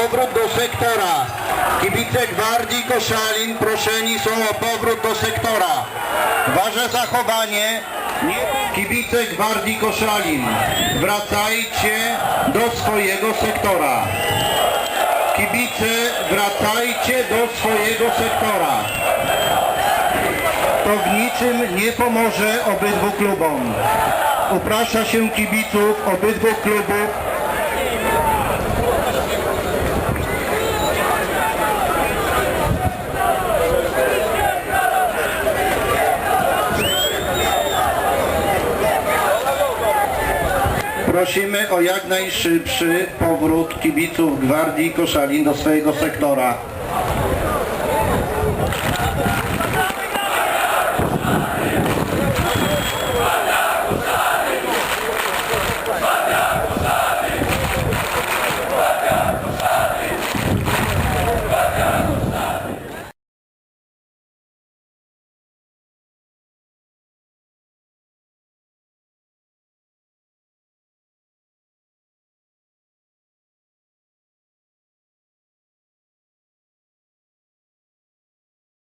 powrót do sektora. Kibice Gwardii Koszalin proszeni są o powrót do sektora. Wasze zachowanie nie... Kibice Gwardii Koszalin, wracajcie do swojego sektora. Kibice, wracajcie do swojego sektora. To w niczym nie pomoże obydwu klubom. Uprasza się kibiców obydwu klubów Prosimy o jak najszybszy powrót kibiców Gwardii Koszalin do swojego sektora.